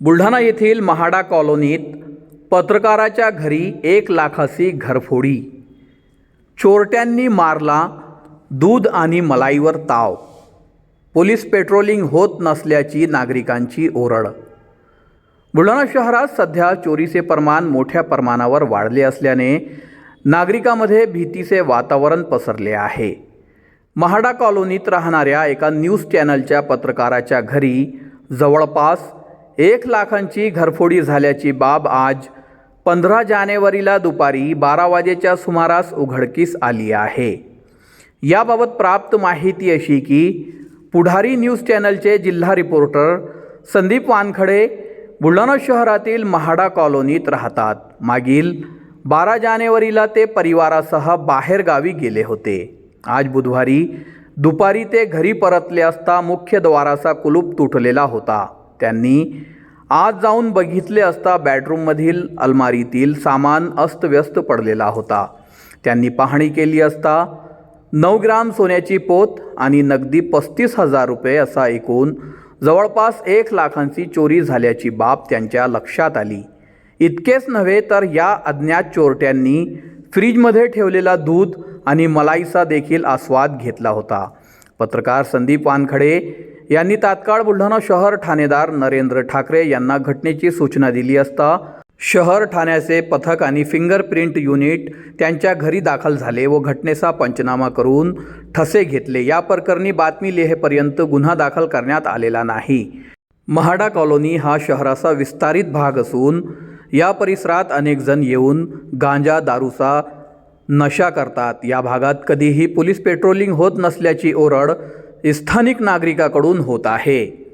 बुलढाणा येथील महाडा कॉलनीत पत्रकाराच्या घरी एक लाखाची घरफोडी. चोरट्यांनी मारला दूध आणि मलाईवर ताव. पोलीस पेट्रोलिंग होत नसल्याची नागरिकांची ओरड. बुलढाणा शहरात सध्या चोरीचे प्रमाण मोठ्या प्रमाणावर वाढले असल्याने नागरिकांमध्ये भीतीचे वातावरण पसरले आहे. महाडा कॉलनीत राहणाऱ्या एका न्यूज चॅनलच्या पत्रकाराच्या घरी जवळपास एक लाखांची घरफोडी झाल्याची बाब आज पंधरा जानेवारीला दुपारी बारा वाजेच्या सुमारास उघडकीस आली आहे. याबाबत प्राप्त माहिती अशी की पुढारी न्यूज चॅनलचे जिल्हा रिपोर्टर संदीप वानखडे बुलढाणा शहरातील महाडा कॉलनीत राहतात. मागील बारा जानेवारीला ते परिवारासह बाहेरगावी गेले होते. आज बुधवारी दुपारी ते घरी परतले असता मुख्य द्वाराचा कुलूप तुटलेला होता. त्यांनी आज जाऊन बघितले असता बेडरूममधील अलमारीतील सामान अस्तव्यस्त पडलेला होता. त्यांनी पाहणी केली असता नऊ ग्राम सोन्याची पोत आणि नगदी पस्तीस हजार रुपये असा एकूण जवळपास एक लाखांची चोरी झाल्याची बाब त्यांच्या लक्षात आली. इतकेच नव्हे तर या अज्ञात चोरट्यांनी फ्रीजमध्ये ठेवलेला दूध आणि मलाईचा देखील आस्वाद घेतला होता. पत्रकार संदीप वानखडे यांनी तात्काळ बुलढाणा शहर ठाणेदार नरेंद्र ठाकरे यांना घटनेची सूचना दिली असता शहर ठाण्याचे पथक आणि फिंगरप्रिंट युनिट त्यांच्या घरी दाखल झाले व घटनेचा पंचनामा करून ठसे घेतले. या प्रकरणी बातमी लिहेपर्यंत गुन्हा दाखल करण्यात आलेला नाही. महाडा कॉलनी हा शहराचा विस्तारित भाग असून या परिसरात अनेक जण येऊन गांजा दारूचा नशा करतात. या भागात कधीही पोलीस पेट्रोलिंग होत नसल्याची ओरड स्थानिक नागरिकाकडून होत आहे.